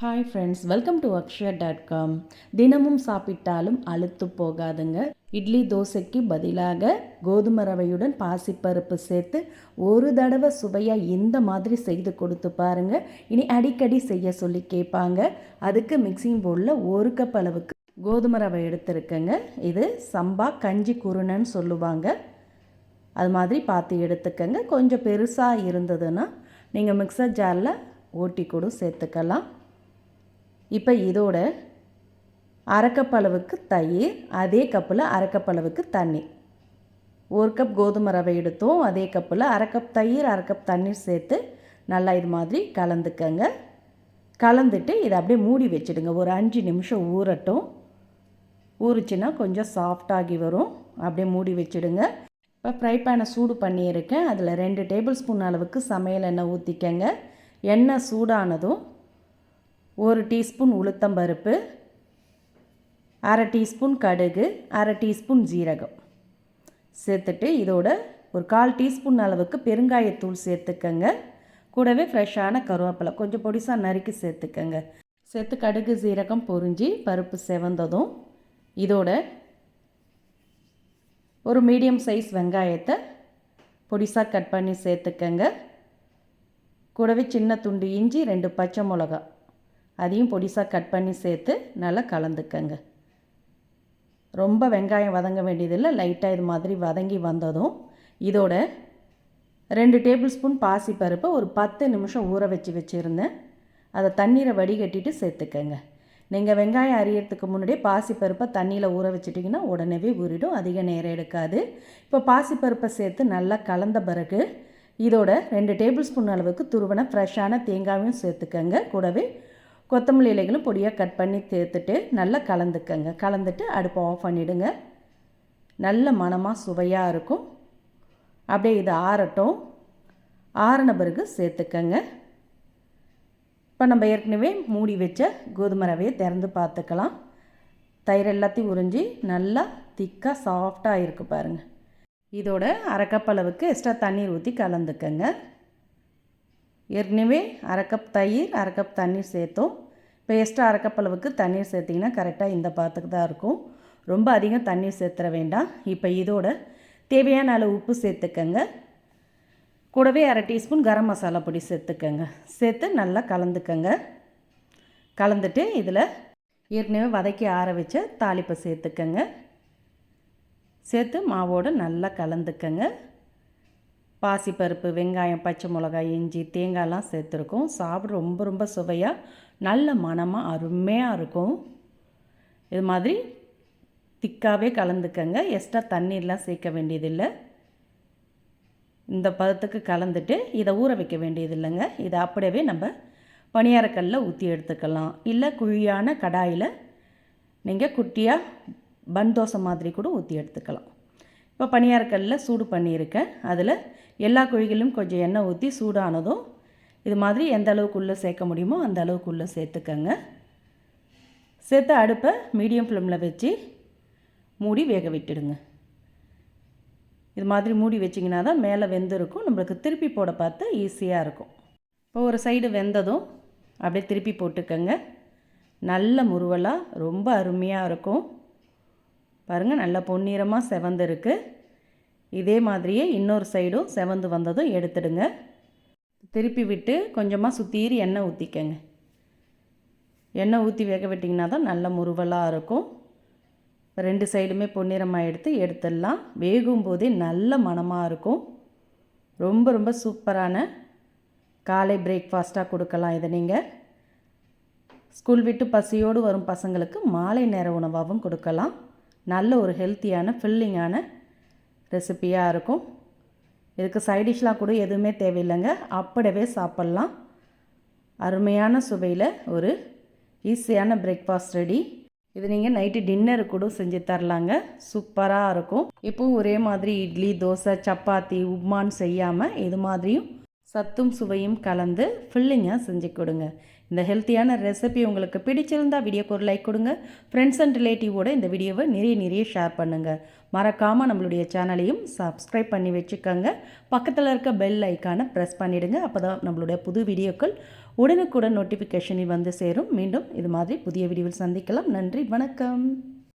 Hi friends welcome to Akshaya dot com தினமும் சாப்பிட்டாலும் அழுத்து போகாதுங்க. இட்லி தோசைக்கு பதிலாக கோதுமை ரவையுடன் பாசிப்பருப்பு சேர்த்து ஒரு தடவை சுவையாக இந்த மாதிரி செய்து கொடுத்து பாருங்க. இனி அடிக்கடி செய்ய சொல்லி கேட்பாங்க. அதுக்கு மிக்சிங் போர்டில் ஒரு கப் அளவுக்கு கோதுமை ரவை எடுத்துருக்கேங்க. இது சம்பா கஞ்சி குருணன்னு சொல்லுவாங்க. அது மாதிரி பார்த்து எடுத்துக்கங்க. கொஞ்சம் பெருசாக இருந்ததுன்னா நீங்கள் மிக்சர் ஜாரில் ஓட்டி கூட சேர்த்துக்கலாம். இப்போ இதோட அரக்கப்பளவுக்கு தயிர் அதே கப்பில் அரைக்கப்பளவுக்கு தண்ணி. ஒரு கப் கோதுமை ரவை எடுத்தோம் அதே கப்பில் அரை கப் தயிர் அரை கப் தண்ணீர் சேர்த்து நல்லா இது மாதிரி கலந்துக்கங்க. கலந்துட்டு இதை அப்படியே மூடி வச்சுடுங்க. ஒரு அஞ்சு நிமிஷம் ஊறட்டும். ஊறிச்சின்னா கொஞ்சம் சாஃப்டாகி வரும். அப்படியே மூடி வச்சுடுங்க. இப்போ ஃப்ரை பேனை சூடு பண்ணியிருக்கேன். அதில் ரெண்டு டேபிள் ஸ்பூன் அளவுக்கு சமையல் எண்ணெய் ஊற்றிக்கங்க எண்ணெய் சூடானதும் ஒரு டீஸ்பூன் உளுத்தம்பருப்பு அரை டீஸ்பூன் கடுகு அரை டீஸ்பூன் ஜீரகம். சேர்த்துட்டு இதோட ஒரு கால் டீஸ்பூன் அளவுக்கு பெருங்காயத்தூள் சேர்த்துக்கங்க. கூடவே ஃப்ரெஷ்ஷான கருவேப்பிலை கொஞ்சம் பொடிசாக நறுக்கி சேர்த்துக்கங்க. சேர்த்து கடுகு ஜீரகம் பொறிஞ்சி பருப்பு செவந்ததும் இதோட ஒரு மீடியம் சைஸ் வெங்காயத்தை பொடிசாக கட் பண்ணி சேர்த்துக்கங்க. கூடவே சின்ன துண்டு இஞ்சி ரெண்டு பச்சை மிளகா அதையும் பொடிசாக கட் பண்ணி சேர்த்து நல்லா கலந்துக்கங்க. ரொம்ப வெங்காயம் வதங்க வேண்டியதில்லை. லைட்டாக இது மாதிரி வதங்கி வந்ததும் இதோட ரெண்டு டேபிள் ஸ்பூன் பாசிப்பருப்பை ஒரு பத்து நிமிஷம் ஊற வச்சு வச்சுருந்தேன். அதை தண்ணீரை வடிகட்டிட்டு சேர்த்துக்கங்க. நீங்கள் வெங்காயம் அரியறதுக்கு முன்னாடியே பாசிப்பருப்பை தண்ணியில் ஊற வச்சிட்டிங்கன்னா உடனே ஊறிடும். அதிக நேரம் எடுக்காது. இப்போ பாசிப்பருப்பை சேர்த்து நல்லா கலந்த பிறகு இதோட ரெண்டு டேபிள் ஸ்பூன் அளவுக்கு துருவன ஃப்ரெஷ்ஷான தேங்காயும் சேர்த்துக்கங்க. கூடவே கொத்தமல்லி இலைகளும் பொடியாக கட் பண்ணி சேர்த்துட்டு நல்லா கலந்துக்கங்க. கலந்துட்டு அடுப்பை ஆஃப் பண்ணிவிடுங்க நல்ல மனமாக சுவையாக இருக்கும். அப்படியே இது ஆறட்டும். ஆறின பிறகு சேர்த்துக்கங்க. இப்போ நம்ம ஏற்கனவே மூடி வச்ச கோதுமை ரவையை திறந்து பார்த்துக்கலாம். தயிர் எல்லாத்தையும் உறிஞ்சி நல்லா திக்காக சாஃப்டாக இருக்குது பாருங்கள் இதோட அரைக்கப்பளவுக்கு அளவுக்கு எக்ஸ்ட்ரா தண்ணீர் ஊற்றி கலந்துக்கங்க. ஏற்கனவே அரை கப் தயிர் அரை கப் தண்ணீர் சேர்த்தோம். இப்போ எக்ஸ்ட்ரா அரை கப் அளவுக்கு தண்ணீர் சேர்த்திங்கன்னா கரெக்டாக இந்த பாத்துக்கு தான் இருக்கும். ரொம்ப அதிகம் தண்ணீர் சேர்த்துற வேண்டாம். இப்போ இதோட தேவையான அளவு உப்பு சேர்த்துக்கங்க. கூடவே அரை டீஸ்பூன் கரம் மசாலா பொடி சேர்த்துக்கங்க. சேர்த்து நல்லா கலந்துக்கங்க. கலந்துட்டு இதில் ஏற்கனவே வதக்கி ஆற வச்ச தாளிப்பை சேர்த்துக்கங்க. சேர்த்து மாவோடு நல்லா கலந்துக்கங்க. பாசிப்பருப்பு வெங்காயம் பச்சை மிளகாய் இஞ்சி தேங்காய்லாம் சேர்த்துருக்கோம். சாப்பிட ரொம்ப ரொம்ப சுவையாக நல்ல மனமாக அருமையாக இருக்கும். இது மாதிரி திக்காகவே கலந்துக்கங்க. எக்ஸ்ட்ரா தண்ணீர்லாம் சேர்க்க வேண்டியதில்லை. இந்த பதத்துக்கு கலந்துட்டு இதை ஊற வைக்க வேண்டியதில்லைங்க. இதை அப்படியே நம்ம பணியாரக்கல்லில் ஊற்றி எடுத்துக்கலாம். இல்லை குழியான கடாயில் நீங்கள் குட்டியாக பன் தோசை மாதிரி கூட ஊற்றி எடுத்துக்கலாம். இப்போ பணியாரக்கல்லில் சூடு பண்ணியிருக்கேன். அதில் எல்லா குழிகளிலும் கொஞ்சம் எண்ணெய் ஊற்றி சூடானதும் இது மாதிரி எந்த அளவுக்குள்ளே சேர்க்க முடியுமோ அந்த அளவுக்குள்ளே சேர்த்துக்கங்க. சேர்த்து அடுப்பை மீடியம் ஃப்ளேமில் வச்சு மூடி வேக விட்டுடுங்க. இது மாதிரி மூடி வச்சிங்கன்னா தான் மேலே வெந்திருக்கும். நம்மளுக்கு திருப்பி போட பார்த்து ஈஸியாக இருக்கும். இப்போ ஒரு சைடு வெந்ததும் அப்படியே திருப்பி போட்டுக்கங்க. நல்ல முருவலாக ரொம்ப அருமையாக இருக்கும். பாருங்கள் நல்லா பொன்னிறமாக செவந்திருக்கு. இதே மாதிரியே இன்னொரு சைடும் செவந்து வந்ததும் எடுத்துடுங்க. திருப்பி விட்டு கொஞ்சமாக சுத்தீரி எண்ணெய் ஊற்றிக்கங்க எண்ணெய் ஊற்றி வேக விட்டிங்கன்னா தான் நல்ல முருவலாக இருக்கும். ரெண்டு சைடுமே பொன்னிறமாக எடுத்து எடுத்துடலாம். வேகும் போதே நல்ல மணமாக இருக்கும். ரொம்ப ரொம்ப சூப்பரான காலை பிரேக்ஃபாஸ்ட்டாக கொடுக்கலாம் இதை நீங்கள் ஸ்கூல் விட்டு பசியோடு வரும் பசங்களுக்கு மாலை நேர உணவாகவும் கொடுக்கலாம். நல்ல ஒரு ஹெல்த்தியான ஃபில்லிங்கான ரெசிப்பியாக இருக்கும். இதுக்கு சைடிஷ்லாம் கூட எதுவுமே தேவையில்லைங்க. அப்படியே சாப்பிட்லாம். அருமையான சுவையில் ஒரு ஈஸியான பிரேக்ஃபாஸ்ட் ரெடி இது நீங்கள் நைட்டு டின்னர் கூட செஞ்சு தரலாங்க. சூப்பராக இருக்கும். இப்போவும் ஒரே மாதிரி இட்லி தோசை சப்பாத்தி உப்மான்னு செய்யாமல் இது மாதிரியும் சத்தும் சுவையும் கலந்து ஃபில்லிங்காக செஞ்சு கொடுங்க. இந்த ஹெல்த்தியான ரெசிபி உங்களுக்கு பிடிச்சிருந்தால் வீடியோக்கு ஒரு லைக் கொடுங்க. ஃப்ரெண்ட்ஸ் அண்ட் ரிலேட்டிவோட இந்த வீடியோவை நிறைய நிறைய ஷேர் பண்ணுங்கள் மறக்காமல் நம்மளுடைய சேனலையும் சப்ஸ்கிரைப் பண்ணி வச்சுக்கோங்க. பக்கத்தில் இருக்க பெல் ஐக்கானை ப்ரெஸ் பண்ணிவிடுங்க அப்போ தான் நம்மளுடைய புது வீடியோக்கள் உடனுக்குடன் நோட்டிஃபிகேஷனில் வந்து சேரும். மீண்டும் இது மாதிரி புதிய வீடியோவில் சந்திக்கலாம். நன்றி வணக்கம்.